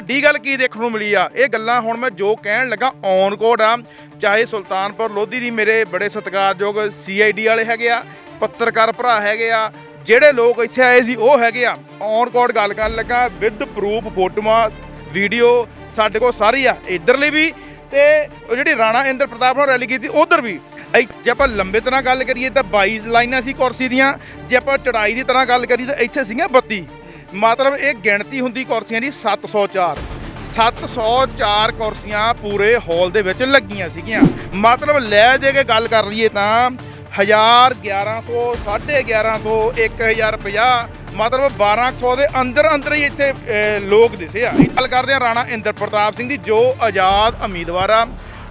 ਵੱਡੀ ਗੱਲ ਕੀ ਦੇਖਣ ਨੂੰ ਮਿਲੀ ਆ? ਇਹ ਗੱਲਾਂ ਹੁਣ ਮੈਂ ਜੋ ਕਹਿਣ ਲੱਗਾ ਔਨ ਕੋਡ ਆ। ਚਾਹੇ ਸੁਲਤਾਨਪੁਰ ਲੋਧੀ ਦੀ ਮੇਰੇ ਬੜੇ ਸਤਿਕਾਰਯੋਗ ਸੀਆਈਡੀ ਵਾਲੇ ਹੈਗੇ ਆ, ਪੱਤਰਕਾਰ ਭਰਾ ਹੈਗੇ ਆ, ਜਿਹੜੇ ਲੋਕ ਇੱਥੇ ਆਏ ਸੀ, ਉਹ ਹੈਗੇ ਆ। ਔਨ ਕੋਡ ਗੱਲ ਕਰਨ ਲੱਗਾ ਵਿਦ ਪ੍ਰੂਫ ਫੋਟੋਆਂ ਵੀਡੀਓ ਸਾਡੇ ਕੋਲ ਸਾਰੀ ਆ, ਇਧਰਲੇ ਵੀ ਤੇ ਉਹ ਜਿਹੜੀ ਰਾਣਾ ਇੰਦਰ ਪ੍ਰਤਾਪ ਨਾਲ ਰੈਲੀ ਕੀਤੀ, ਉਧਰ ਵੀ। ਐ- ਜੇ ਆਪਾਂ ਲੰਬੇ ਤਰ੍ਹਾਂ ਗੱਲ ਕਰੀਏ ਤਾਂ 22 ਲਾਈਨਾਂ ਸੀ ਕੁਰਸੀ ਦੀਆਂ, ਜੇ ਆਪਾਂ ਚੜਾਈ ਦੀ ਤਰ੍ਹਾਂ ਗੱਲ ਕਰੀਏ ਤਾਂ ਇੱਥੇ ਸੀਗੀਆਂ 32 ਮਤਲਬ ਇਹ ਗਿਣਤੀ ਹੁੰਦੀ ਕੁਰਸੀਆਂ ਦੀ 704 704 ਕੁਰਸੀਆਂ ਪੂਰੇ ਹਾਲ ਦੇ ਵਿੱਚ ਲੱਗੀਆਂ ਸੀਗੀਆਂ। ਮਤਲਬ ਲੈ ਦੇ ਕੇ ਗੱਲ ਕਰ ਲਈਏ ਤਾਂ 1000 1100 1150 1050 ਮਤਲਬ 1200 ਦੇ ਅੰਦਰ ਅੰਦਰ ਹੀ ਇੱਥੇ ਲੋਕ ਦਿਸੇ ਆ। ਗੱਲ ਕਰਦੇ ਆ ਰਾਣਾ ਇੰਦਰ ਪ੍ਰਤਾਪ ਸਿੰਘ ਦੀ, ਜੋ ਆਜ਼ਾਦ ਉਮੀਦਵਾਰ ਆ।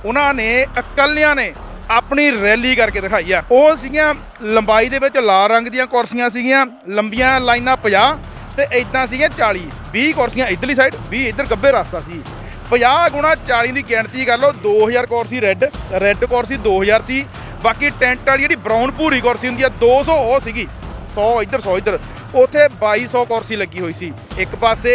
ਉਹਨਾਂ ਨੇ ਇਕੱਲਿਆਂ ਨੇ ਆਪਣੀ ਰੈਲੀ ਕਰਕੇ ਦਿਖਾਈ ਆ। ਉਹ ਸੀਗੀਆਂ ਲੰਬਾਈ ਦੇ ਵਿੱਚ ਲਾਲ ਰੰਗ ਦੀਆਂ ਕੁਰਸੀਆਂ ਸੀਗੀਆਂ, ਲੰਬੀਆਂ ਲਾਈਨਾਂ 50 ਤੇ ਇਦਾਂ ਸੀਗੀਆਂ 40 20 ਕੁਰਸੀਆਂ ਇਧਰਲੀ ਸਾਈਡ 20 ਇਧਰ ਗੱਬੇ ਰਸਤਾ ਸੀ। 50 ਗੁਣਾ 40 ਦੀ ਗਿਣਤੀ ਕਰ ਲਓ 2000 ਕੁਰਸੀ ਰੈੱਡ ਰੈੱਡ ਕੁਰਸੀ 2000 ਸੀ। ਬਾਕੀ ਟੈਂਟ ਵਾਲੀ ਜਿਹੜੀ ਬਰਾਊਨ ਭੂਰੀ ਕੁਰਸੀ ਹੁੰਦੀ ਆ 200 ਉਹ ਸੀਗੀ। 100 ਇੱਧਰ 100 ਇੱਧਰ। ਉੱਥੇ 2200 ਕੁਰਸੀ ਲੱਗੀ ਹੋਈ ਸੀ। ਇੱਕ ਪਾਸੇ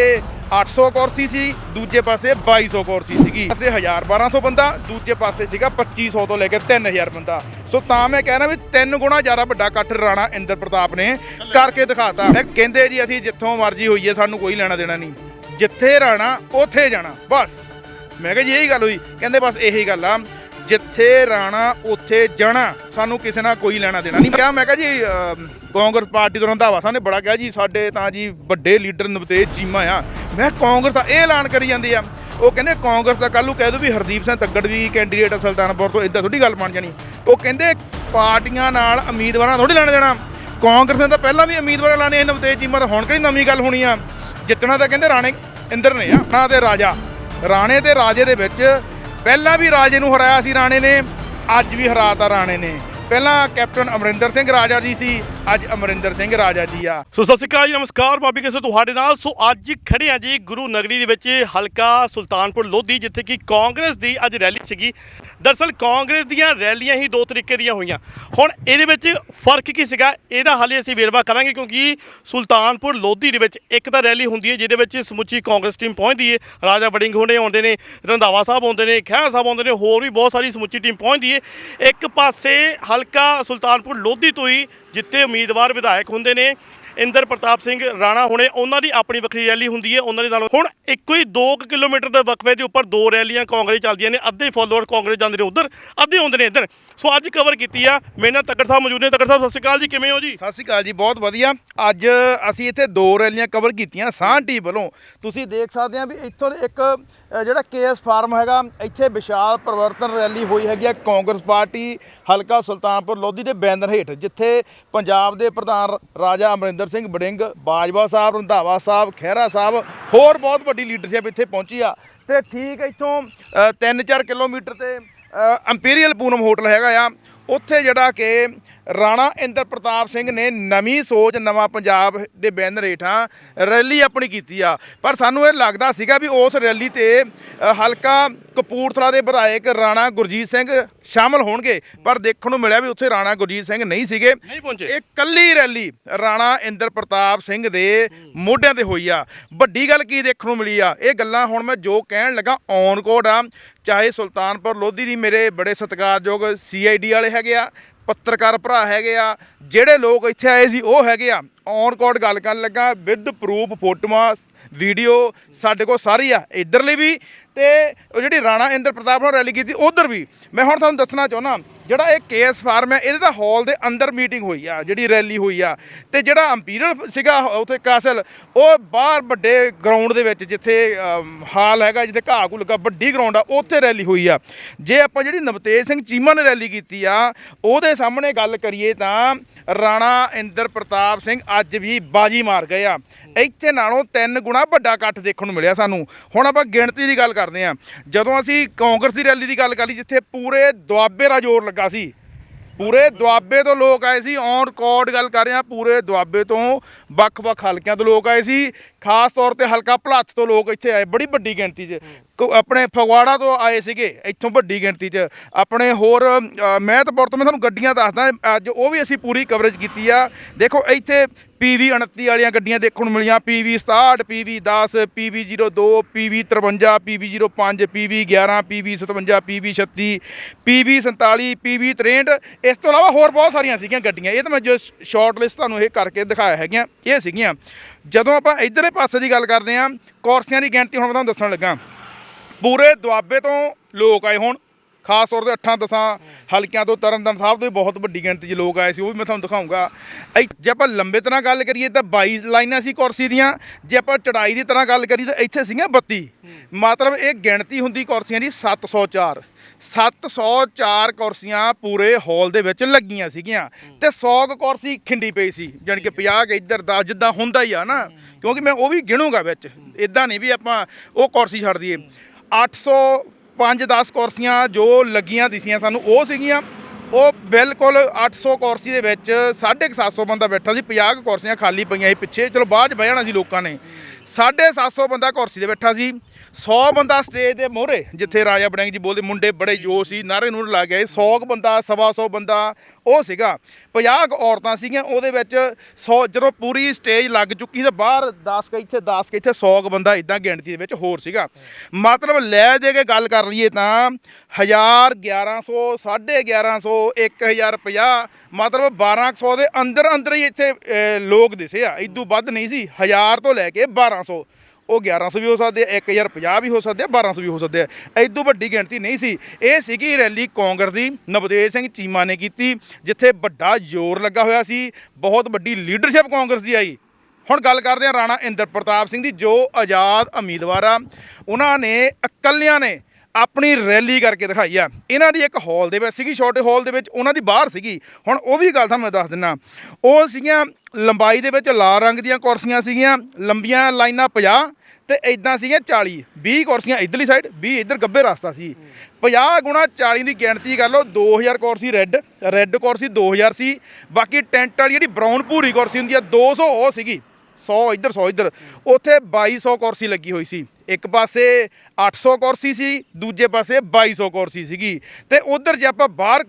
800 ਕੁਰਸੀ ਸੀ ਦੂਜੇ ਪਾਸੇ 2200 ਕੁਰਸੀ ਸੀਗੀ। ਪਾਸੇ 1000 1200 ਬੰਦਾ, ਦੂਜੇ ਪਾਸੇ ਸੀਗਾ 2500 ਤੋਂ ਲੈ ਕੇ 3000 ਬੰਦਾ। ਸੋ ਤਾਂ ਮੈਂ ਕਹਿਣਾ ਵੀ ਤਿੰਨ ਗੁਣਾ ਜ਼ਿਆਦਾ ਵੱਡਾ ਇਕੱਠ ਰਾਣਾ ਇੰਦਰ ਪ੍ਰਤਾਪ ਨੇ ਕਰਕੇ ਦਿਖਾਤਾ। ਮੈਂ ਕਹਿੰਦੇ ਜੀ, ਅਸੀਂ ਜਿੱਥੋਂ ਮਰਜ਼ੀ ਹੋਈਏ, ਸਾਨੂੰ ਕੋਈ ਲੈਣਾ ਦੇਣਾ ਨਹੀਂ। ਜਿੱਥੇ ਰਾਣਾ, ਉੱਥੇ ਜਾਣਾ। ਬਸ। ਮੈਂ ਕਿਹਾ ਜੀ, ਇਹੀ ਗੱਲ ਹੋਈ। ਕਹਿੰਦੇ ਬਸ ਇਹੀ ਗੱਲ ਆ। ਜਿੱਥੇ ਰਾਣਾ, ਉੱਥੇ ਜਾਣਾ, ਸਾਨੂੰ ਕਿਸੇ ਨਾਲ ਕੋਈ ਲੈਣਾ ਦੇਣਾ ਨਹੀਂ। ਕਿਹਾ, ਮੈਂ ਕਿਹਾ ਜੀ ਕਾਂਗਰਸ ਪਾਰਟੀ ਤੋਂ ਰੰਧਾਵਾ ਸਾਹਿਬ ਨੇ ਬੜਾ ਕਿਹਾ ਜੀ, ਸਾਡੇ ਤਾਂ ਜੀ ਵੱਡੇ ਲੀਡਰ ਨਵਤੇਜ ਚੀਮਾ ਆ। ਮੈਂ ਕਾਂਗਰਸ ਦਾ ਇਹ ਐਲਾਨ ਕਰੀ ਜਾਂਦੀ ਆ। ਉਹ ਕਹਿੰਦੇ ਕਾਂਗਰਸ ਦਾ ਕੱਲ੍ਹ ਨੂੰ ਕਹਿ ਦੋ ਵੀ ਹਰਦੀਪ ਸਿੰਘ ਤੱਗੜ ਵੀ ਕੈਂਡੀਡੇਟ ਆ ਸੁਲਤਾਨਪੁਰ ਤੋਂ ਇਦਾਂ ਥੋੜੀ ਗੱਲ ਬਣ ਜਾਣੀ। ਉਹ ਕਹਿੰਦੇ ਪਾਰਟੀਆਂ ਨਾਲ ਉਮੀਦਵਾਰਾਂ ਥੋੜੀ ਲੈਣ ਦੇਣਾ। ਕਾਂਗਰਸ ਨੇ ਤਾਂ ਪਹਿਲਾਂ ਵੀ ਉਮੀਦਵਾਰ ਲਾਣੇ ਸੀ ਨਵਤੇਜ ਚੀਮਾ ਤਾਂ ਹੁਣ ਕਿਹੜੀ ਨਵੀਂ ਗੱਲ ਹੋਣੀ ਆ? ਜਿੱਤਣਾ ਤਾਂ ਕਹਿੰਦੇ ਰਾਣੇ ਇੰਦਰ ਨੇ ਆ ਨਾ ਤੇ ਰਾਜਾ। ਰਾਣੇ ਤੇ ਰਾਜੇ ਦੇ ਵਿੱਚ ਪਹਿਲਾਂ ਵੀ ਰਾਜੇ ਨੂੰ ਹਰਾਇਆ ਸੀ ਰਾਣੇ ਨੇ, ਅੱਜ ਵੀ ਹਰਾਤਾ ਰਾਣੇ ਨੇ। ਪਹਿਲਾਂ ਕੈਪਟਨ ਅਮਰਿੰਦਰ ਸਿੰਘ ਰਾਜਾ ਜੀ ਸੀ, ਅੱਜ ਅਮਰਿੰਦਰ ਸਿੰਘ ਰਾਜਾ ਜੀ ਆ। ਸੋ ਸਤਿ ਸ਼੍ਰੀ ਅਕਾਲ ਜੀ, ਨਮਸਕਾਰ ਬਾਬੀ ਕਿਸੇ ਤੁਹਾਡੇ ਨਾਲ। ਸੋ ਅੱਜ ਖੜੇ ਆ ਜੀ ਗੁਰੂ ਨਗਰੀ ਦੇ ਵਿੱਚ ਹਲਕਾ ਸੁਲਤਾਨਪੁਰ ਲੋਧੀ, ਜਿੱਥੇ ਕਿ ਕਾਂਗਰਸ ਦੀ ਅੱਜ ਰੈਲੀ ਸੀਗੀ। ਦਰਸਲ ਕਾਂਗਰਸ ਦੀਆਂ ਰੈਲੀਆਂ ਹੀ ਦੋ ਤਰੀਕੇ ਦੀਆਂ ਹੋਈਆਂ। ਹੁਣ ਇਹਦੇ ਵਿੱਚ ਫ਼ਰਕ ਕੀ ਸੀਗਾ? ਇਹਦਾ ਹਾਲੇ ਅਸੀਂ ਵੇਰਵਾ ਕਰਾਂਗੇ, ਕਿਉਂਕਿ ਸੁਲਤਾਨਪੁਰ ਲੋਧੀ ਦੇ ਵਿੱਚ ਇੱਕ ਤਾਂ ਰੈਲੀ ਹੁੰਦੀ ਹੈ, ਜਿਹਦੇ ਵਿੱਚ ਸਮੁੱਚੀ ਕਾਂਗਰਸ ਟੀਮ ਪਹੁੰਚਦੀ ਹੈ। ਰਾਜਾ ਵੜਿੰਗ ਹੋਣੇ ਆਉਂਦੇ ਨੇ, ਰੰਧਾਵਾ ਸਾਹਿਬ ਆਉਂਦੇ ਨੇ, ਖਹਿਰਾ ਸਾਹਿਬ ਆਉਂਦੇ ਨੇ, ਹੋਰ ਵੀ ਬਹੁਤ ਸਾਰੀ ਸਮੁੱਚੀ ਟੀਮ ਪਹੁੰਚਦੀ ਹੈ। ਇੱਕ ਪਾਸੇ ਹਲਕਾ ਸੁਲਤਾਨਪੁਰ ਲੋਧੀ ਤੋਂ ਹੀ ਜਿੱਥੇ ਉਮੀਦਵਾਰ ਵਿਧਾਇਕ ਹੁੰਦੇ ਨੇ। ਇੰਦਰ ਪ੍ਰਤਾਪ ਸਿੰਘ ਰਾਣਾ ਹੁਣੇ ਉਹਨਾਂ ਦੀ ਆਪਣੀ ਵੱਖਰੀ ਰੈਲੀ ਹੁੰਦੀ ਹੈ ਉਹਨਾਂ ਦੇ ਨਾਲ ਹੁਣ ਇੱਕੋ ਹੀ 2 ਕਿਲੋਮੀਟਰ ਦੇ ਵਕਫੇ ਦੇ ਉੱਪਰ ਦੋ ਰੈਲੀਆਂ ਕਾਂਗਰਸ ਚੱਲਦੀਆਂ ਨੇ ਅੱਧੇ ਫਾਲੋਅਰ ਕਾਂਗਰਸ ਜਾਂਦੇ ਨੇ ਉਧਰ ਅੱਧੇ ਆਉਂਦੇ ਨੇ ਇੱਧਰ। ਸੋ ਅੱਜ ਕਵਰ ਕੀਤੀ ਆ ਮੇਰੇ ਨਾਲ ਤੱਕੜ ਸਾਹਿਬ ਮੌਜੂਦ ਨੇ। ਤੱਕੜ ਸਾਹਿਬ ਸਤਿ ਸ਼੍ਰੀ ਅਕਾਲ ਜੀ ਕਿਵੇਂ ਹੋ ਜੀ? ਸਤਿ ਸ਼੍ਰੀ ਅਕਾਲ ਜੀ ਬਹੁਤ ਵਧੀਆ। ਅੱਜ ਅਸੀਂ ਇੱਥੇ ਦੋ ਰੈਲੀਆਂ ਕਵਰ ਕੀਤੀਆਂ ਸਾਂਝ ਟੀਮ ਵੱਲੋਂ। ਤੁਸੀਂ ਦੇਖ ਸਕਦੇ ਆ ਵੀ ਇੱਥੋਂ ਇੱਕ ਅ, ਜਿਹੜਾ ਕੇਐਸ ਫਾਰਮ ਹੈਗਾ ਇੱਥੇ ਵਿਸ਼ਾਲ ਪਰਿਵਰਤਨ ਰੈਲੀ ਹੋਈ ਹੈਗੀ ਆ ਕਾਂਗਰਸ ਪਾਰਟੀ ਹਲਕਾ ਸੁਲਤਾਨਪੁਰ ਲੋਧੀ ਦੇ ਬੈਨਰ ਹੇਠ ਜਿੱਥੇ ਪੰਜਾਬ ਦੇ ਪ੍ਰਧਾਨ ਰਾਜਾ ਅਮਰਿੰਦਰ ਸਿੰਘ ਬੜਿੰਗ ਬਾਜਵਾ ਸਾਹਿਬ, ਰੰਧਾਵਾ ਸਾਹਿਬ, ਖਹਿਰਾ ਸਾਹਿਬ, ਹੋਰ ਬਹੁਤ ਵੱਡੀ ਲੀਡਰਸ਼ਿਪ ਇੱਥੇ ਪਹੁੰਚੀ ਆ। ਤੇ ਠੀਕ ਇੱਥੋਂ 3-4 ਕਿਲੋਮੀਟਰ ਤੇ ਇੰਪੀਰੀਅਲ ਪੂਨਮ ਹੋਟਲ ਹੈਗਾ ਆ। ਉੱਥੇ ਜਿਹੜਾ ਕਿ ਰਾਣਾ ਇੰਦਰ ਪ੍ਰਤਾਪ ਸਿੰਘ ਨੇ ਨਵੀਂ ਸੋਚ ਨਵਾਂ ਪੰਜਾਬ ਦੇ ਬੈਨਰ ਹੇਠਾਂ ਰੈਲੀ ਆਪਣੀ ਕੀਤੀ ਆ। ਪਰ ਸਾਨੂੰ ਇਹ ਲੱਗਦਾ ਸੀਗਾ ਵੀ ਉਸ ਰੈਲੀ ਤੇ ਹਲਕਾ ਕਪੂਰਥਲਾ ਦੇ ਵਿਧਾਇਕ ਰਾਣਾ ਗੁਰਜੀਤ ਸਿੰਘ ਸ਼ਾਮਲ ਹੋਣਗੇ। ਪਰ ਦੇਖਣ ਨੂੰ ਮਿਲਿਆ ਵੀ ਉੱਥੇ ਰਾਣਾ ਗੁਰਜੀਤ ਸਿੰਘ ਨਹੀਂ ਸੀਗੇ। ਇਹ ਕੱਲੀ ਰੈਲੀ ਰਾਣਾ ਇੰਦਰ ਪ੍ਰਤਾਪ ਸਿੰਘ ਦੇ ਮੋਢਿਆਂ ਤੇ ਹੋਈ ਆ। ਵੱਡੀ ਗੱਲ ਕੀ ਦੇਖਣ ਨੂੰ ਮਿਲੀ ਆ? ਇਹ ਗੱਲਾਂ ਹੁਣ ਮੈਂ ਜੋ ਕਹਿਣ ਲੱਗਾ ਔਨ ਕੋਡ ਆ। ਚਾਹੇ ਸੁਲਤਾਨਪੁਰ ਲੋਧੀ ਦੀ ਮੇਰੇ ਬੜੇ ਸਤਿਕਾਰਯੋਗ ਸੀਆਈਡੀ ਵਾਲੇ ਹੈਗੇ ਆ, ਪੱਤਰਕਾਰ ਭਰਾ ਹੈਗੇ ਆ, ਜਿਹੜੇ ਲੋਕ ਇੱਥੇ ਆਏ ਸੀ, ਉਹ ਹੈਗੇ ਆ। ਔਨ ਕੋਡ ਗੱਲ ਕਰਨ ਲੱਗਾ ਵਿਦ ਪ੍ਰੂਫ ਫੋਟੋਆਂ ਵੀਡੀਓ ਸਾਡੇ ਕੋਲ ਸਾਰੀ ਆ। ਇਧਰਲੇ ਵੀ ਤੇ ਉਹ ਜਿਹੜੀ ਰਾਣਾ ਇੰਦਰ ਪ੍ਰਤਾਪ ਨਾਲ ਰੈਲੀ ਕੀਤੀ, ਉਧਰ ਵੀ। ਮੈਂ ਹੁਣ ਤੁਹਾਨੂੰ ਦੱਸਣਾ ਚਾਹੁੰਦਾ, ਜਿਹੜਾ ਇਹ ਕੇਐਸ ਫਾਰਮ ਹੈ, ਇਹਦੇ ਤਾਂ ਹਾਲ ਦੇ ਅੰਦਰ ਮੀਟਿੰਗ ਹੋਈ ਆ, ਜਿਹੜੀ ਰੈਲੀ ਹੋਈ ਆ। ਤੇ ਜਿਹੜਾ ਅੰਪੀਰੀਅਲ ਸੀਗਾ, ਉਥੇ ਕਾਸਲ, ਉਹ ਬਾਹਰ ਵੱਡੇ ਗਰਾਊਂਡ ਦੇ ਵਿੱਚ, ਜਿੱਥੇ ਹਾਲ ਹੈਗਾ, ਜਿੱਥੇ ਘਾਹ ਘੂ ਲੱਗਾ, ਵੱਡੀ ਗਰਾਊਂਡ ਆ, ਉੱਥੇ ਰੈਲੀ ਹੋਈ ਆ। ਜੇ ਆਪਾਂ ਜਿਹੜੀ ਨਵਤੇਜ ਸਿੰਘ ਚੀਮਾ ਨੇ ਰੈਲੀ ਕੀਤੀ ਆ, ਉਹਦੇ ਸਾਹਮਣੇ ਗੱਲ ਕਰੀਏ ਤਾਂ ਰਾਣਾ ਇੰਦਰ ਪ੍ਰਤਾਪ ਸਿੰਘ ਅੱਜ ਵੀ ਬਾਜੀ ਮਾਰ ਗਏ ਆ। ਇੱਥੇ ਨਾਲੋਂ ਤਿੰਨ ਗੁਣਾ ਵੱਡਾ ਇਕੱਠ ਦੇਖਣ ਨੂੰ ਮਿਲਿਆ ਸਾਨੂੰ। ਹੁਣ ਆਪਾਂ ਗਿਣਤੀ ਦੀ ਗੱਲ ਕਰ ਕਰਦੇ ਹਾਂ। ਜਦੋਂ ਅਸੀਂ ਕਾਂਗਰਸ ਦੀ ਰੈਲੀ ਦੀ ਗੱਲ ਕਰ ਲਈ ਜਿੱਥੇ ਪੂਰੇ ਦੁਆਬੇ ਦਾ ਜ਼ੋਰ ਲੱਗਾ ਸੀ ਪੂਰੇ ਦੁਆਬੇ ਤੋਂ ਲੋਕ ਆਏ ਸੀ ਔਨ ਰਿਕਾਰਡ ਗੱਲ ਕਰ ਰਹੇ ਆ ਪੂਰੇ ਦੁਆਬੇ ਤੋਂ ਵੱਖ-ਵੱਖ ਹਲਕਿਆਂ ਤੋਂ ਲੋਕ ਆਏ ਸੀ ਖਾਸ ਤੌਰ ਤੇ ਹਲਕਾ ਭਲਾਥ ਤੋਂ ਲੋਕ ਇੱਥੇ ਆਏ ਬੜੀ ਵੱਡੀ ਗਿਣਤੀ 'ਚ। ਆਪਣੇ ਫਗਵਾੜਾ ਤੋਂ ਆਏ ਸੀਗੇ ਇੱਥੋਂ ਵੱਡੀ ਗਿਣਤੀ 'ਚ। ਆਪਣੇ ਹੋਰ ਅ, ਮੈਂ ਤਾਂ ਪੁਰਤ ਮੈਂ ਤੁਹਾਨੂੰ ਗੱਡੀਆਂ ਦੱਸਦਾ ਅੱਜ ਉਹ ਵੀ ਅਸੀਂ ਪੂਰੀ ਕਵਰੇਜ ਕੀਤੀ ਆ। ਦੇਖੋ ਇੱਥੇ PV 29 ਵਾਲੀਆਂ ਗੱਡੀਆਂ ਦੇਖਣ ਨੂੰ ਮਿਲੀਆਂ। PV 67 PV 10 PV 02 PV 53 PV 05 PV 11 PV 57 PV 36 PV 47 PV 63 ਇਸ ਤੋਂ ਇਲਾਵਾ ਹੋਰ ਬਹੁਤ ਸਾਰੀਆਂ ਸੀਗੀਆਂ ਗੱਡੀਆਂ। ਇਹ ਤਾਂ ਮੈਂ ਜੋ ਸ਼ਾਰਟ ਲਿਸਟ ਤੁਹਾਨੂੰ ਇਹ ਕਰਕੇ ਦਿਖਾਇਆ ਹੈਗੀਆਂ, ਇਹ ਸੀਗੀਆਂ। ਜਦੋਂ ਆਪਾਂ ਇਧਰਲੇ ਪਾਸੇ ਦੀ ਗੱਲ ਕਰਦੇ ਹਾਂ, ਕੁਰਸੀਆਂ ਦੀ ਗਿਣਤੀ ਹੁਣ ਮੈਂ ਤੁਹਾਨੂੰ ਦੱਸਣ ਲੱਗਾ। ਪੂਰੇ ਦੁਆਬੇ ਤੋਂ ਲੋਕ ਆਏ ਹੋਣ। ਖਾਸ ਤੌਰ ਤੇ 8 ਦਸਾਂ ਹਲਕਿਆਂ ਤੋਂ ਤਰਨਤਾਰਨ ਸਾਹਿਬ ਤੋਂ ਵੀ ਬਹੁਤ ਵੱਡੀ ਗਿਣਤੀ 'ਚ ਲੋਕ ਆਏ ਸੀ, ਉਹ ਵੀ ਮੈਂ ਤੁਹਾਨੂੰ ਦਿਖਾਉਂਗਾ। ਇ- ਜੇ ਆਪਾਂ ਲੰਬੇ ਤਰ੍ਹਾਂ ਗੱਲ ਕਰੀਏ ਤਾਂ 22 ਲਾਈਨਾਂ ਸੀ ਕੁਰਸੀ ਦੀਆਂ, ਜੇ ਆਪਾਂ ਚੜਾਈ ਦੀ ਤਰ੍ਹਾਂ ਗੱਲ ਕਰੀਏ ਤਾਂ ਇੱਥੇ ਸੀਗੀਆਂ 32 ਮਤਲਬ ਇਹ ਗਿਣਤੀ ਹੁੰਦੀ ਕੁਰਸੀਆਂ ਦੀ 704 704 ਕੁਰਸੀਆਂ ਪੂਰੇ ਹਾਲ ਦੇ ਵਿੱਚ ਲੱਗੀਆਂ ਸੀਗੀਆਂ ਤੇ 100 ਕੁ ਕੁਰਸੀ ਖਿੰਡੀ ਪਈ ਸੀ, ਜਾਣੀ ਕਿ 50 ਕਿ ਇੱਧਰ ਦਾ ਜਿੱਦਾਂ ਹੁੰਦਾ ਹੀ ਆ ਨਾ, ਕਿਉਂਕਿ ਮੈਂ ਉਹ ਵੀ ਗਿਣੂਗਾ ਵਿੱਚ ਇਦਾਂ ਨਹੀਂ ਵੀ ਆਪਾਂ ਉਹ ਕੁਰਸੀ ਛੱਡ ਦਈਏ। 805 10 ਕੁਰਸੀਆਂ ਜੋ ਲੱਗੀਆਂ ਦਿਸੀਆਂ ਸਾਨੂੰ, ਉਹ ਸੀਗੀਆਂ। ਉਹ ਬਿਲਕੁਲ 800 ਕੁਰਸੀ ਦੇ ਵਿੱਚ 750 ਬੰਦਾ ਬੈਠਾ ਸੀ 50 ਕੁ ਕੁਰਸੀਆਂ ਖਾਲੀ ਪਈਆਂ ਸੀ ਪਿੱਛੇ। ਚਲੋ ਬਾਅਦ ਚ ਬਹਿ ਜਾਣਾ ਸੀ ਲੋਕਾਂ ਨੇ। 750 ਬੰਦਾ ਕੁਰਸੀ ਤੇ ਬੈਠਾ ਸੀ। 100 ਬੰਦਾ ਸਟੇਜ ਦੇ ਮੋਹਰੇ, ਜਿੱਥੇ ਰਾਜਾ ਬੜਿੰਗ ਜੀ ਬੋਲਦੇ, ਮੁੰਡੇ ਬੜੇ ਜੋਸ਼ ਸੀ, ਨਾਰੇ ਨੂਰ ਲਾ ਗਏ। 100 ਕੁ ਬੰਦਾ, ਸਵਾ 100 ਬੰਦਾ, ਉਹ ਸੀਗਾ। 50 ਕੁ ਔਰਤਾਂ ਸੀਗੀਆਂ, ਉਹਦੇ ਵਿੱਚ 100 ਜਦੋਂ ਪੂਰੀ ਸਟੇਜ ਲੱਗ ਚੁੱਕੀ ਸੀ ਤਾਂ ਬਾਹਰ 10 ਕ, ਇੱਥੇ 10 ਕ, ਇੱਥੇ 100 ਕੁ ਬੰਦਾ ਇਦਾਂ ਗਿਣਤੀ ਦੇ ਵਿੱਚ ਹੋਰ ਸੀਗਾ। ਮਤਲਬ ਲੈ ਦੇ ਕੇ ਗੱਲ ਕਰ ਲਈਏ ਤਾਂ 1000 1100 1150 1050 ਮਤਲਬ 1200 ਦੇ ਅੰਦਰ ਅੰਦਰ ਹੀ ਇੱਥੇ ਲੋਕ ਦਿਸੇ ਆ। ਇਦੋਂ ਵੱਧ ਨਹੀਂ ਸੀ। 1000 ਤੋਂ ਲੈ ਕੇ 1200 ਉਹ 1100 ਵੀ ਹੋ ਸਕਦੇ ਆ 1050 ਵੀ ਹੋ ਸਕਦੇ ਆ 1200 ਵੀ ਹੋ ਸਕਦੇ ਆ। ਐਦੋਂ ਵੱਡੀ ਗਿਣਤੀ ਨਹੀਂ ਸੀ। ਇਹ ਸੀਗੀ ਰੈਲੀ ਕਾਂਗਰਸ ਦੀ। ਨਵਤੇਜ ਸਿੰਘ ਚੀਮਾ ਨੇ ਕੀਤੀ, ਜਿੱਥੇ ਵੱਡਾ ਜ਼ੋਰ ਲੱਗਾ ਹੋਇਆ ਸੀ। ਬਹੁਤ ਵੱਡੀ ਲੀਡਰਸ਼ਿਪ ਕਾਂਗਰਸ ਦੀ ਆਈ। ਹੁਣ ਗੱਲ ਕਰਦੇ ਆ ਰਾਣਾ ਇੰਦਰ ਪ੍ਰਤਾਪ ਸਿੰਘ ਦੀ, ਜੋ ਆਜ਼ਾਦ ਉਮੀਦਵਾਰ ਆ। ਉਹਨਾਂ ਨੇ, ਇਕੱਲਿਆਂ ਨੇ ਆਪਣੀ ਰੈਲੀ ਕਰਕੇ ਦਿਖਾਈ ਆ। ਇਹਨਾਂ ਦੀ ਇੱਕ ਹਾਲ ਦੇ ਵਿੱਚ ਸੀਗੀ, ਛੋਟੇ ਹਾਲ ਦੇ ਵਿੱਚ ਉਹਨਾਂ ਦੀ ਬਾਹਰ ਸੀਗੀ। ਹੁਣ ਉਹ ਵੀ ਗੱਲ ਤੁਹਾਨੂੰ ਦੱਸ ਦਿੰਨਾ। ਉਹ ਸੀਗੀਆਂ ਲੰਬਾਈ ਦੇ ਵਿੱਚ ਲਾਲ ਰੰਗ ਦੀਆਂ ਕੁਰਸੀਆਂ ਸੀਗੀਆਂ, ਲੰਬੀਆਂ ਲਾਈਨਾਂ 50 ਤੇ ਇਦਾਂ ਸੀਗੀਆਂ 40 20 ਕੁਰਸੀਆਂ ਇਧਰਲੀ ਸਾਈਡ 20 ਇਧਰ ਗੱਬੇ ਰਸਤਾ ਸੀ। 50 ਗੁਣਾ 40 ਦੀ ਗਿਣਤੀ ਕਰ ਲਓ 2000 ਕੁਰਸੀ ਰੈੱਡ ਰੈੱਡ ਕੁਰਸੀ 2000 ਸੀ। ਬਾਕੀ ਟੈਂਟ ਵਾਲੀ ਜਿਹੜੀ ਬਰਾਊਨ ਭੂਰੀ ਕੁਰਸੀ ਹੁੰਦੀ ਆ 200 ਉਹ ਸੀਗੀ। 100 ਇੱਧਰ 100 ਇੱਧਰ। ਉੱਥੇ 2200 ਕੁਰਸੀ ਲੱਗੀ ਹੋਈ ਸੀ। ਇੱਕ ਪਾਸੇ 800 ਕੁਰਸੀ ਸੀ, ਦੂਜੇ ਪਾਸੇ 2200 ਕੁਰਸੀ ਸੀਗੀ। ਤੇ ਉਧਰ ਜੇ ਆਪਾਂ ਬਾਹਰ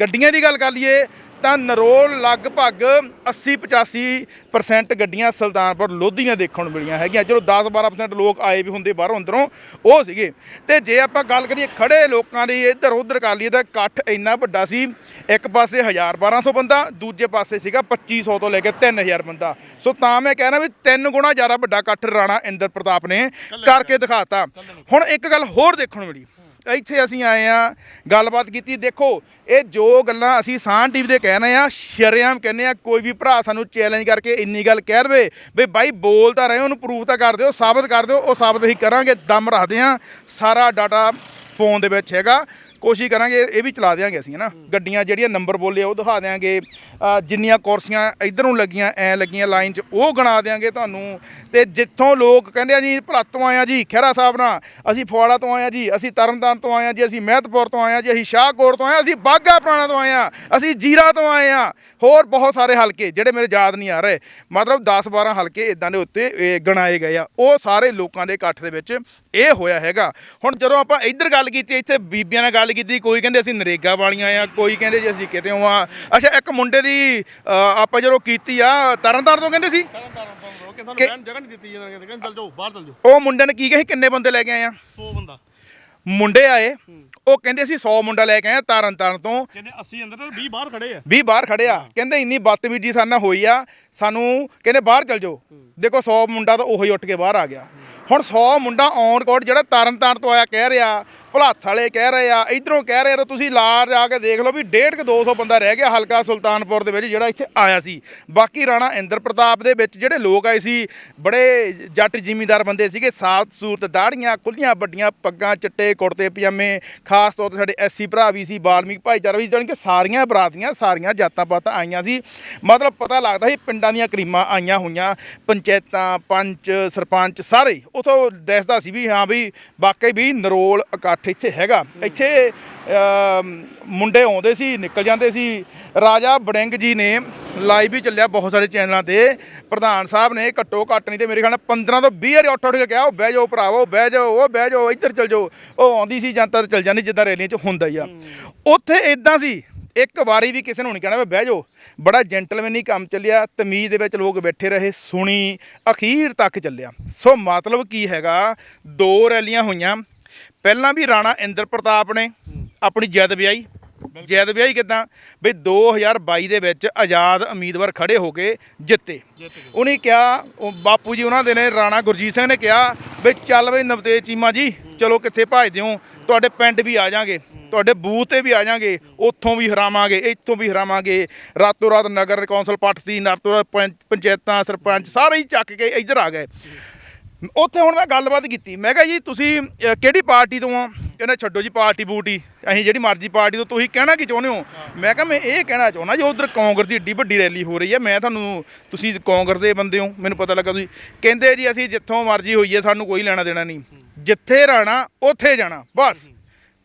ਗੱਡੀਆਂ ਦੀ ਗੱਲ ਕਰ ਲਈਏ ਤਾਂ ਨਰੋਲ ਲਗਭਗ 80 85% ਗੱਡੀਆਂ ਸੁਲਤਾਨਪੁਰ ਲੋਧੀਆਂ ਦੇਖਣ ਨੂੰ ਮਿਲੀਆਂ ਹੈਗੀਆਂ। ਚਲੋ 10 12% ਲੋਕ ਆਏ ਵੀ ਹੁੰਦੇ ਬਾਹਰੋਂ ਅੰਦਰੋਂ ਉਹ ਸੀਗੇ। ਤੇ ਜੇ ਆਪਾਂ ਗੱਲ ਕਰੀਏ ਖੜੇ ਲੋਕਾਂ ਦੀ ਇੱਧਰ ਉੱਧਰ ਕਰ ਲਈਏ ਤਾਂ ਇਕੱਠ ਇੰਨਾ ਵੱਡਾ ਸੀ ਇੱਕ ਪਾਸੇ 1000 1200 ਬੰਦਾ ਦੂਜੇ ਪਾਸੇ ਸੀਗਾ 2500 ਤੋਂ ਲੈ ਕੇ 3000 ਬੰਦਾ। ਸੋ ਤਾਂ ਮੈਂ ਕਹਿ ਰਿਹਾ ਵੀ ਤਿੰਨ ਗੁਣਾ ਜ਼ਿਆਦਾ ਵੱਡਾ ਇਕੱਠ ਰਾਣਾ ਇੰਦਰ ਪ੍ਰਤਾਪ ਨੇ ਕਰਕੇ ਦਿਖਾਤਾ। ਹੁਣ ਇੱਕ ਗੱਲ ਹੋਰ ਦੇਖਣ ਨੂੰ ਮਿਲੀ। ਇੱਥੇ ਅਸੀਂ ਆਏ ਆ ਗੱਲਬਾਤ ਕੀਤੀ। ਦੇਖੋ ਇਹ ਜੋ ਗੱਲਾਂ ਅਸੀਂ ਸਾਨ ਟੀਵੀ ਤੇ ਕਹਿ ਰਹੇ ਆ ਸ਼ਰੇਆਮ ਕਹਿੰਦੇ ਆ ਕੋਈ ਵੀ ਭਰਾ ਸਾਨੂੰ ਚੈਲੰਜ ਕਰਕੇ ਇੰਨੀ ਗੱਲ ਕਹਿ ਦੇਵੇ ਵੀ ਬਾਈ ਬੋਲ ਤਾਂ ਰਹੇ ਹੋ, ਉਹਨੂੰ ਪ੍ਰੂਫ ਤਾਂ ਕਰ ਦਿਓ ਸਾਬਤ ਕਰ ਦਿਓ ਉਹ ਸਾਬਤ ਅਸੀਂ ਕਰਾਂਗੇ ਦਮ ਰੱਖਦੇ ਆ ਸਾਰਾ ਡਾਟਾ ਫੋਨ ਦੇ ਵਿੱਚ ਹੈਗਾ। ਕੋਸ਼ਿਸ਼ ਕਰਾਂਗੇ ਇਹ ਵੀ ਚਲਾ ਦਿਆਂਗੇ ਅਸੀਂ ਹਨਾ ਗੱਡੀਆਂ ਜਿਹੜੀਆਂ ਨੰਬਰ ਬੋਲੇ ਉਹ ਦਿਖਾ ਦਿਆਂਗੇ। ਅ, ਜਿੰਨੀਆਂ ਕੁਰਸੀਆਂ ਇਧਰ ਨੂੰ ਲੱਗੀਆਂ ਐ ਲੱਗੀਆਂ ਲਾਈਨ 'ਚ ਉਹ ਗਣਾ ਦਿਆਂਗੇ ਤੁਹਾਨੂੰ। ਤੇ ਜਿੱਥੋਂ ਲੋਕ ਕਹਿੰਦੇ ਆ ਜੀ ਭਲੱਤ ਤੋਂ ਆਏ ਆ ਜੀ ਖਹਿਰਾ ਸਾਹਿਬ ਨਾਲ ਅਸੀਂ ਫੁਆੜਾ ਤੋਂ ਆਏ ਆ ਜੀ ਅਸੀਂ ਤਰਨਤਾਰਨ ਤੋਂ ਆਏ ਆ ਜੀ ਅਸੀਂ ਮਹਿਤਪੁਰ ਤੋਂ ਆਏ ਆ ਜੀ ਅਸੀਂ ਸ਼ਾਹਕੋਟ ਤੋਂ ਆਏ ਆ ਅਸੀਂ ਬਾਗਾ ਪੁਰਾਣਾ ਤੋਂ ਆਏ ਆ ਅਸੀਂ ਜੀਰਾ ਤੋਂ ਆਏ ਆ ਹੋਰ ਬਹੁਤ ਸਾਰੇ ਹਲਕੇ ਜਿਹੜੇ ਮੇਰੇ ਯਾਦ ਨਹੀਂ ਆ ਰਹੇ। ਮਤਲਬ 10 12 ਹਲਕੇ ਇਦਾਂ ਦੇ ਉੱਤੇ ਇਹ ਗਣਾਏ ਗਏ ਆ। ਉਹ ਸਾਰੇ ਲੋਕਾਂ ਦੇ ਇਕੱਠ ਦੇ ਵਿੱਚ ਇਹ ਹੋਇਆ ਹੈਗਾ। ਹੁਣ ਜਦੋਂ ਆਪਾਂ ਇੱਧਰ ਗੱਲ ਕੀਤੀ ਇੱਥੇ ਬੀਬੀਆਂ ਨਾਲ ਗੱਲ ਕੀਤੀ ਕੋਈ ਕਹਿੰਦੇ ਅਸੀਂ ਨਰੇਗਾ ਵਾਲੀਆਂ ਆ ਕੋਈ ਕਹਿੰਦੇ ਜੀ ਅਸੀਂ ਕਿਤੇ ਆ ਅੱਛਾ ਇੱਕ ਮੁੰਡੇ ਦੀ ਅ, ਆਪਾਂ ਜਦੋਂ ਕੀਤੀ ਆ ਤਰਨਤਾਰਨ ਤੋਂ ਕਹਿੰਦੇ ਸੀ? ਕਿ ਸਾਨੂੰ ਕਿ- ਰਹਿਣ ਜਗ੍ਹਾ ਨਹੀਂ ਦਿੱਤੀ ਜਾਂਦੀ ਕਹਿੰਦੇ ਚੱਲ ਜਾਓ ਬਾਹਰ ਚੱਲ ਜਾਓ। ਉਹ ਮੁੰਡੇ ਨੇ ਕੀ ਕਹੇ ਕਿੰਨੇ ਬੰਦੇ ਲੈ ਕੇ ਆਏ ਆ? 100 ਬੰਦਾ। ਮੁੰਡੇ ਆਏ ਉਹ ਕਹਿੰਦੇ ਅਸੀਂ 100 ਮੁੰਡਾ ਲੈ ਕੇ ਆਏ ਆ ਤਾਰਨ ਤਾਰਨ ਤੋਂ। ਕਹਿੰਦੇ 80 ਅੰਦਰ ਤੇ 20 ਬਾਹਰ ਖੜੇ ਆ। 20 ਬਾਹਰ ਖੜੇ ਆ। ਕਹਿੰਦੇ ਇੰਨੀ ਬਦਤਮੀਜੀ ਸਾਡੇ ਨਾਲ ਹੋਈ ਆ ਸਾਨੂੰ ਕਹਿੰਦੇ ਬਾਹਰ ਚਲ ਜਾਓ। ਦੇਖੋ 100 ਮੁੰਡਾ ਤਾਂ ਉਹੀ ਉੱਠ ਕੇ ਬਾਹਰ ਆ ਗਿਆ। ਹੁਣ 100 ਮੁੰਡਾ ਔਨ ਕੋਡ ਜਿਹੜਾ ਤਰਨ ਤਾਰਨ ਤੋਂ ਆਇਆ ਕਹਿ ਰਿਹਾ ਭਲਾਥ ਵਾਲੇ ਕਹਿ ਰਹੇ ਆ, ਇਧਰੋਂ ਕਹਿ ਰਹੇ ਆ, ਤਾਂ ਤੁਸੀਂ ਲਾਰ ਜਾ ਕੇ ਦੇਖ ਲਓ ਵੀ 1.5 ਕਿ 200 ਬੰਦਾ ਰਹਿ ਗਿਆ ਹਲਕਾ ਸੁਲਤਾਨਪੁਰ ਦੇ ਵਿੱਚ, ਜਿਹੜਾ ਇੱਥੇ ਆਇਆ ਸੀ। ਬਾਕੀ ਰਾਣਾ ਇੰਦਰ ਪ੍ਰਤਾਪ ਦੇ ਵਿੱਚ ਜਿਹੜੇ ਲੋਕ ਆਏ ਸੀ, ਬੜੇ ਜੱਟ ਜ਼ਿਮੀਂਦਾਰ ਬੰਦੇ ਸੀਗੇ, ਸਾਫ਼ ਸੂਰਤ ਦਾੜੀਆਂ ਖੁੱਲੀਆਂ ਵੱਡੀਆਂ, ਪੱਗਾਂ ਚਿੱਟੇ, ਕੁੜਤੇ, ਪਜਾਮੇ, ਖਾਸ ਤੌਰ ਤੇ ਸਾਡੇ ਐਸਸੀ ਭਰਾ ਵੀ ਸੀ, ਬਾਲਮੀਕ ਭਾਈਚਾਰਾ ਵੀ ਜਾਣੀ ਕਿ ਸਾਰੀਆਂ ਬਰਾਤੀਆਂ, ਸਾਰੀਆਂ ਜਾਤਾਂ ਪਾਤਾਂ ਆਈਆਂ ਸੀ। ਮਤਲਬ ਪਤਾ ਲੱਗਦਾ ਸੀ ਪਿੰਡਾਂ ਦੀਆਂ ਕਰੀਮਾਂ ਆਈਆਂ ਹੋਈਆਂ, ਪੰਚਾਇਤਾਂ, ਪੰਚ, ਸਰਪੰਚ ਸਾਰੇ ਹੀ ਉਥੋਂ ਦੱਸਦਾ ਸੀ ਵੀ ਹਾਂ ਵੀ ਵਾਕਈ ਵੀ ਨਰੋਲ ਇਕੱਠ ਇੱਥੇ ਹੈਗਾ। ਇੱਥੇ ਮੁੰਡੇ ਆਉਂਦੇ ਸੀ ਨਿਕਲ ਜਾਂਦੇ ਸੀ। ਰਾਜਾ ਬੜਿੰਗ ਜੀ ਨੇ ਲਾਈਵ ਵੀ ਚੱਲਿਆ ਬਹੁਤ ਸਾਰੇ ਚੈਨਲਾਂ ਤੇ। ਪ੍ਰਧਾਨ ਸਾਹਿਬ ਨੇ ਘੱਟੋ ਘੱਟ ਨਹੀਂ ਤੇ ਮੇਰੇ ਖਿਆਲ ਨਾਲ 15 ਤੋਂ 20 ਵਾਰੀ ਉੱਠ ਉੱਠ ਕੇ ਕਿਹਾ ਉਹ ਬਹਿ ਜਾਓ ਭਰਾਵੋ ਬਹਿ ਜਾਓ ਉਹ ਬਹਿ ਜਾਓ ਇੱਧਰ ਚੱਲ ਜਾਓ। ਉਹ ਆਉਂਦੀ ਸੀ ਜਨਤਾ ਤੇ ਚੱਲ ਜਾਂਦੀ ਜਿੱਦਾਂ ਰੈਲੀਆਂ 'ਚ ਹੁੰਦਾ ਹੀ ਆ। ਉੱਥੇ ਇਦਾਂ ਸੀ ਇੱਕ ਵਾਰੀ ਵੀ ਕਿਸੇ ਨੂੰ ਨਹੀਂ ਕਹਿਣਾ ਬਹਿ ਜਾਓ। ਬੜਾ ਜੈਂਟਲਮੈਨੀ ਕੰਮ ਚੱਲਿਆ ਤਮੀਜ਼ ਦੇ ਵਿੱਚ ਲੋਕ ਬੈਠੇ ਰਹੇ ਸੁਣੀ ਅਖੀਰ ਤੱਕ ਚੱਲਿਆ। ਸੋ ਮਤਲਬ ਕੀ ਹੈਗਾ ਦੋ ਰੈਲੀਆਂ ਹੋਈਆਂ ਪਹਿਲਾਂ ਵੀ ਰਾਣਾ ਇੰਦਰ ਪ੍ਰਤਾਪ ਨੇ ਆਪਣੀ ਜੈਦ ਵਿਆਹੀ। ਜੈਦ ਵਿਆਹੀ ਕਿਦਾਂ? ਵੀ 2022 ਦੇ ਵਿੱਚ ਆਜ਼ਾਦ ਉਮੀਦਵਾਰ ਖੜੇ ਹੋ ਕੇ ਜਿੱਤੇ। ਉਹਨੇ ਕਿਹਾ, ਉਹ ਬਾਪੂ ਜੀ ਉਹਨਾਂ ਦੇ ਨੇ, ਰਾਣਾ ਗੁਰਜੀਤ ਸਿੰਘ ਨੇ ਕਿਹਾ ਵੀ ਚੱਲ ਬਈ ਨਵਤੇਜ ਚੀਮਾ ਜੀ, ਚਲੋ ਕਿੱਥੇ ਭਜਦੇ ਹੋ? ਤੁਹਾਡੇ ਪਿੰਡ ਵੀ ਆ ਜਾਾਂਗੇ, ਤੁਹਾਡੇ ਬੂਥ ਤੇ ਵੀ ਆ ਜਾਾਂਗੇ, ਉੱਥੋਂ ਵੀ ਹਰਾਵਾਂਗੇ, ਇੱਥੋਂ ਵੀ ਹਰਾਵਾਂਗੇ। ਰਾਤੋਂ ਰਾਤ ਨਗਰ ਕੌਂਸਲ ਪੱਠ ਪੱਟਦੀ ਰਾਤੋਂ ਰਾਤ ਪੰਚ- ਪੰਚਾਇਤਾਂ ਸਰਪੰਚ ਸਾਰੇ ਹੀ ਚੱਕ ਕੇ ਇੱਧਰ ਆ ਗਏ। ਉੱਥੇ ਹੁਣ ਮੈਂ ਗੱਲਬਾਤ ਕੀਤੀ। ਮੈਂ ਕਿਹਾ ਜੀ ਤੁਸੀਂ ਅਹ, ਕਿਹੜੀ ਪਾਰਟੀ ਤੋਂ ਆ ਕਹਿੰਦਾ ਛੱਡੋ ਜੀ ਪਾਰਟੀ ਬੂਟੀ। ਅਸੀਂ ਜਿਹੜੀ ਮਰਜ਼ੀ ਪਾਰਟੀ ਤੋਂ ਤੁਸੀਂ ਕਹਿਣਾ ਕੀ ਚਾਹੁੰਦੇ ਹੋ? ਮੈਂ ਕਿਹਾ ਮੈਂ ਇਹ ਕਹਿਣਾ ਚਾਹੁੰਦਾ ਜੀ ਉਧਰ ਕਾਂਗਰਸ ਦੀ ਏਡੀ ਵੱਡੀ ਰੈਲੀ ਹੋ ਰਹੀ ਹੈ। ਮੈਂ ਤੁਹਾਨੂੰ ਤੁਸੀਂ ਕਾਂਗਰਸ ਦੇ ਬੰਦੇ ਹੋ ਮੈਨੂੰ ਪਤਾ ਲੱਗਾ ਤੁਸੀਂ। ਕਹਿੰਦੇ ਜੀ ਅਸੀਂ ਜਿੱਥੋਂ ਮਰਜ਼ੀ ਹੋਈਏ ਸਾਨੂੰ ਕੋਈ ਲੈਣਾ ਦੇਣਾ ਨਹੀਂ। ਜਿੱਥੇ ਰਹਿਣਾ ਉੱਥੇ ਜਾਣਾ ਬਸ।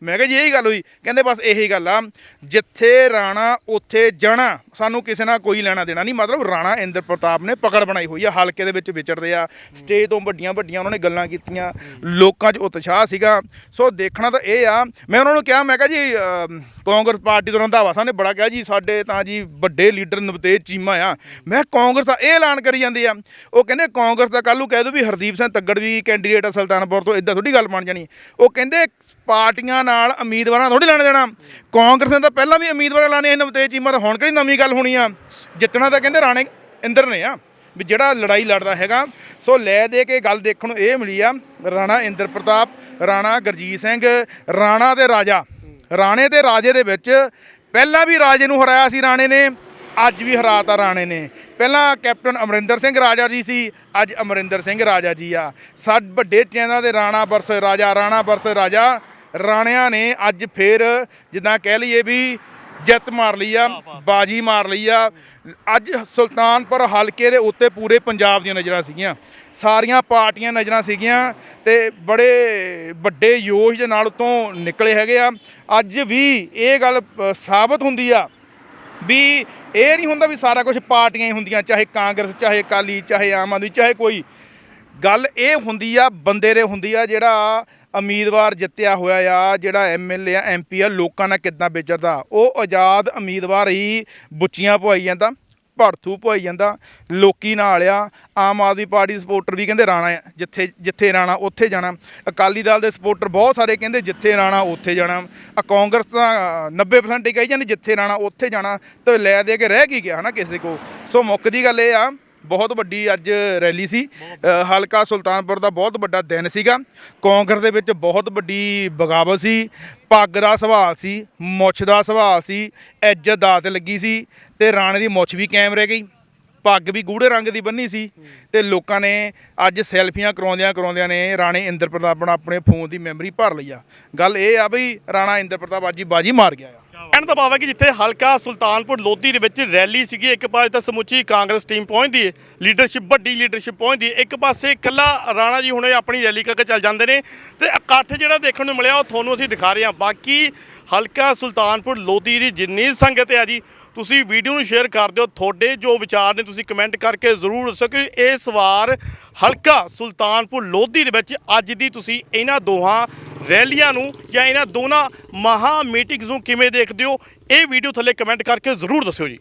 ਮੈਂ ਕਿਹਾ ਜੀ ਇਹੀ ਗੱਲ ਹੋਈ। ਕਹਿੰਦੇ ਬਸ ਇਹੀ ਗੱਲ ਆ, ਜਿੱਥੇ ਰਾਣਾ, ਉੱਥੇ ਜਾਣਾ। ਸਾਨੂੰ ਕਿਸੇ ਨਾਲ ਕੋਈ ਲੈਣਾ ਦੇਣਾ ਨਹੀਂ। ਮਤਲਬ ਰਾਣਾ ਇੰਦਰ ਪ੍ਰਤਾਪ ਨੇ ਪਕੜ ਬਣਾਈ ਹੋਈ ਆ, ਹਲਕੇ ਦੇ ਵਿੱਚ ਵਿਚਰਦੇ ਆ। ਸਟੇਜ ਤੋਂ ਵੱਡੀਆਂ ਵੱਡੀਆਂ ਉਹਨਾਂ ਨੇ ਗੱਲਾਂ ਕੀਤੀਆਂ। ਲੋਕਾਂ 'ਚ ਉਤਸ਼ਾਹ ਸੀਗਾ। ਸੋ ਦੇਖਣਾ ਤਾਂ ਇਹ ਆ। ਮੈਂ ਉਹਨਾਂ ਨੂੰ ਕਿਹਾ, ਮੈਂ ਕਿਹਾ ਜੀ ਕਾਂਗਰਸ ਪਾਰਟੀ ਤੋਂ ਰੰਧਾਵਾ ਸਾਹਿਬ ਨੇ ਬੜਾ ਕਿਹਾ ਜੀ, ਸਾਡੇ ਤਾਂ ਜੀ ਵੱਡੇ ਲੀਡਰ ਨਵਤੇਜ ਚੀਮਾ ਆ। ਮੈਂ ਕਾਂਗਰਸ ਦਾ ਇਹ ਐਲਾਨ ਕਰੀ ਜਾਂਦੇ ਆ। ਉਹ ਕਹਿੰਦੇ ਕਾਂਗਰਸ ਦਾ ਕੱਲ ਨੂੰ ਕਹਿ ਦੋ ਵੀ ਹਰਦੀਪ ਸਿੰਘ ਤੱਗੜ ਵੀ ਕੈਂਡੀਡੇਟ ਆ ਸੁਲਤਾਨਪੁਰ ਤੋਂ ਇਦਾਂ ਥੋੜੀ ਗੱਲ ਬਣ ਜਾਣੀ। ਉਹ ਕਹਿੰਦੇ ਪਾਰਟੀਆਂ ਨਾਲ ਉਮੀਦਵਾਰਾਂ ਥੋੜੀ ਲੈਣ ਦੇਣਾ। ਕਾਂਗਰਸ ਨੇ ਤਾਂ ਪਹਿਲਾਂ ਵੀ ਉਮੀਦਵਾਰ ਲਾਣੇ ਸੀ ਨਵਤੇਜ ਚੀਮਾ ਤਾਂ ਹੁਣ ਕਿਹੜੀ ਨਵੀਂ ਗੱਲ ਹੋਣੀ ਆ? ਜਿੱਤਣਾ ਤਾਂ ਕਹਿੰਦੇ ਰਾਣੇ ਇੰਦਰ ਨੇ ਆ, ਵੀ ਜਿਹੜਾ ਲੜਾਈ ਲੜਦਾ ਹੈਗਾ। ਸੋ ਲੈ ਦੇ ਕੇ ਗੱਲ ਦੇਖਣ ਨੂੰ ਇਹ ਮਿਲੀ ਆ, ਰਾਣਾ ਇੰਦਰ ਪ੍ਰਤਾਪ, ਰਾਣਾ ਗਰਜੀਤ ਸਿੰਘ, ਰਾਣਾ ਤੇ ਰਾਜਾ। ਰਾਣੇ ਤੇ ਰਾਜੇ ਦੇ ਵਿੱਚ ਪਹਿਲਾਂ ਵੀ ਰਾਜੇ ਨੂੰ ਹਰਾਇਆ ਸੀ ਰਾਣੇ ਨੇ, ਅੱਜ ਵੀ ਹਰਾਤਾ ਰਾਣੇ ਨੇ। ਪਹਿਲਾਂ ਕੈਪਟਨ ਅਮਰਿੰਦਰ ਸਿੰਘ ਰਾਜਾ ਜੀ ਸੀ, ਅੱਜ ਅਮਰਿੰਦਰ ਸਿੰਘ ਰਾਜਾ ਜੀ ਆ। ਸਾਡੇ ਵੱਡੇ ਚੈਨਲਾਂ ਦੇ ਰਾਣਾ ਵਰਸ ਰਾਜਾ, ਰਾਣਾ ਵਰਸ ਰਾਜਾ ਰਾਣਿਆਂ ਨੇ ਅੱਜ ਫੇਰ ਜਿੱਦਾਂ ਕਹਿ ਲਈਏ ਵੀ ਜਿੱਤ ਮਾਰ ਲਈ ਆ ਬਾਜੀ ਮਾਰ ਲਈ ਆ। ਅੱਜ ਸੁਲਤਾਨਪੁਰ ਹਲਕੇ ਦੇ ਉੱਤੇ ਪੂਰੇ ਪੰਜਾਬ ਦੀਆਂ ਨਜ਼ਰਾਂ ਸੀਗੀਆਂ। ਸਾਰੀਆਂ ਪਾਰਟੀਆਂ ਨਜ਼ਰਾਂ ਸੀਗੀਆਂ ਤੇ ਬੜੇ ਵੱਡੇ ਯੋਸ਼ ਦੇ ਨਾਲ ਉਤੋਂ ਨਿਕਲੇ ਹੈਗੇ ਆ। ਅੱਜ ਵੀ ਇਹ ਗੱਲ ਸਾਬਤ ਹੁੰਦੀ ਆ ਵੀ ਇਹ ਨਹੀਂ ਹੁੰਦਾ ਵੀ ਸਾਰਾ ਕੁਝ ਪਾਰਟੀਆਂ ਹੀ ਹੁੰਦੀਆਂ ਚਾਹੇ ਕਾਂਗਰਸ ਚਾਹੇ ਅਕਾਲੀ ਚਾਹੇ ਆਮ ਆਦਮੀ ਚਾਹੇ ਕੋਈ। ਗੱਲ ਇਹ ਹੁੰਦੀ ਆ ਬੰਦੇ ਦੇ ਹੁੰਦੀ ਆ ਜਿਹੜਾ ਉਮੀਦਵਾਰ ਜਿੱਤਿਆ ਹੋਇਆ ਆ, ਜਿਹੜਾ ਐਮਐਲਏ ਆ ਐਮਪੀ ਆ, ਲੋਕਾਂ ਨਾਲ ਕਿੱਦਾਂ ਵਿਚਰਦਾ? ਉਹ ਆਜ਼ਾਦ ਉਮੀਦਵਾਰ ਹੀ ਬੁੱਚੀਆਂ ਪਵਾਈ ਜਾਂਦਾ ਭੜਥੂ ਪਵਾਈ ਜਾਂਦਾ, ਲੋਕੀ ਨਾਲ ਆ, ਆਮ ਆਦਮੀ ਪਾਰਟੀ ਸਪੋਰਟਰ ਵੀ ਕਹਿੰਦੇ ਰਾਣਾ ਜਿੱਥੇ ਜਿੱਥੇ ਰਾਣਾ ਉੱਥੇ ਜਾਣਾ। ਅਕਾਲੀ ਦਲ ਦੇ ਸਪੋਰਟਰ ਬਹੁਤ ਸਾਰੇ ਕਹਿੰਦੇ ਜਿੱਥੇ ਰਾਣਾ ਉੱਥੇ ਜਾਣਾ। ਆ ਕਾਂਗਰਸ ਤਾਂ 90% ਹੀ ਕਹੀ ਜਾਂਦੀ ਜਿੱਥੇ ਰਾਣਾ ਉੱਥੇ ਜਾਣਾ, ਤੇ ਲੈ ਦੇ ਕੇ ਰਹਿ ਕੀ ਗਿਆ ਹਨਾ ਕਿਸੇ ਕੋ ਸੋ ਮੁੱਕ ਦੀ ਗੱਲ ਇਹ ਆ ਬਹੁਤ ਵੱਡੀ ਅੱਜ ਰੈਲੀ ਸੀ। ਹਲਕਾ ਸੁਲਤਾਨਪੁਰ ਦਾ ਬਹੁਤ ਵੱਡਾ ਦਿਨ ਸੀਗਾ। ਕਾਂਗਰਸ ਦੇ ਵਿੱਚ ਬਹੁਤ ਵੱਡੀ ਬਗਾਵਤ ਸੀ। ਪੱਗ ਦਾ ਸਵਾਲ ਸੀ, ਮੁੱਛ ਦਾ ਸਵਾਲ ਸੀ, ਇੱਜ਼ਤ ਦਾਤ ਲੱਗੀ ਸੀ ਤੇ ਰਾਣੇ ਦੀ ਮੁੱਛ ਵੀ ਕਾਇਮ ਰਹਿ ਗਈ। ਪੱਗ ਵੀ ਗੂੜੇ ਰੰਗ ਦੀ ਬੰਨੀ ਸੀ ਤੇ ਲੋਕਾਂ ਨੇ ਅੱਜ ਸੈਲਫੀਆਂ ਕਰਾਉਂਦਿਆਂ ਕਰਾਉਂਦਿਆਂ ਨੇ ਰਾਣੇ ਇੰਦਰ ਪ੍ਰਤਾਪ ਨਾਲ ਆਪਣੇ ਫੋਨ ਦੀ ਮੈਮਰੀ ਭਰ ਲਈ ਆ। ਗੱਲ ਇਹ ਆ ਬਈ ਰਾਣਾ ਇੰਦਰ ਪ੍ਰਤਾਪ ਅੱਜ ਹੀ ਬਾਜੀ ਮਾਰ ਗਿਆ ਆ। ਕਹਿਣ ਦਾ ਭਾਵ ਹੈ ਕਿ ਜਿੱਥੇ ਹਲਕਾ ਸੁਲਤਾਨਪੁਰ ਲੋਧੀ ਦੇ ਵਿੱਚ ਰੈਲੀ ਸੀਗੀ, ਇੱਕ ਪਾਸੇ ਤਾਂ ਸਮੁੱਚੀ ਕਾਂਗਰਸ ਟੀਮ ਪਹੁੰਚਦੀ ਹੈ ਲੀਡਰਸ਼ਿਪ ਵੱਡੀ ਲੀਡਰਸ਼ਿਪ ਪਹੁੰਚਦੀ ਹੈ ਇੱਕ ਪਾਸੇ ਇਕੱਲਾ ਰਾਣਾ ਜੀ ਹੁਣੇ ਆਪਣੀ ਰੈਲੀ ਕਰਕੇ ਚੱਲ ਜਾਂਦੇ ਨੇ ਤੇ ਇਕੱਠ ਜਿਹੜਾ ਦੇਖਣ ਨੂੰ ਮਿਲਿਆ ਉਹ ਤੁਹਾਨੂੰ ਅਸੀਂ ਦਿਖਾ ਰਹੇ ਹਾਂ। ਬਾਕੀ ਹਲਕਾ ਸੁਲਤਾਨਪੁਰ ਲੋਧੀ ਦੀ ਜਿੰਨੀ ਸੰਗਤ ਹੈ ਜੀ, ਤੁਸੀਂ ਵੀਡੀਓ ਨੂੰ ਸ਼ੇਅਰ ਕਰ ਦਿਓ, ਤੁਹਾਡੇ ਜੋ ਵਿਚਾਰ ਨੇ ਤੁਸੀਂ ਕਮੈਂਟ ਕਰਕੇ ਜ਼ਰੂਰ ਦੱਸੋ ਕਿ ਇਸ ਵਾਰ ਹਲਕਾ ਸੁਲਤਾਨਪੁਰ ਲੋਧੀ ਦੇ ਵਿੱਚ ਅੱਜ ਦੀ ਤੁਸੀਂ ਇਹਨਾਂ ਦੋਹਾਂ ਰੈਲੀਆਂ ਨੂੰ ਜਾਂ ਇਹਨਾਂ ਦੋਨਾਂ ਮਹਾ ਮੀਟਿੰਗਸ ਨੂੰ ਕਿਵੇਂ ਦੇਖਦੇ ਹੋ, ਇਹ ਵੀਡੀਓ ਥੱਲੇ ਕਮੈਂਟ ਕਰਕੇ ਜ਼ਰੂਰ ਦੱਸਿਓ ਜੀ।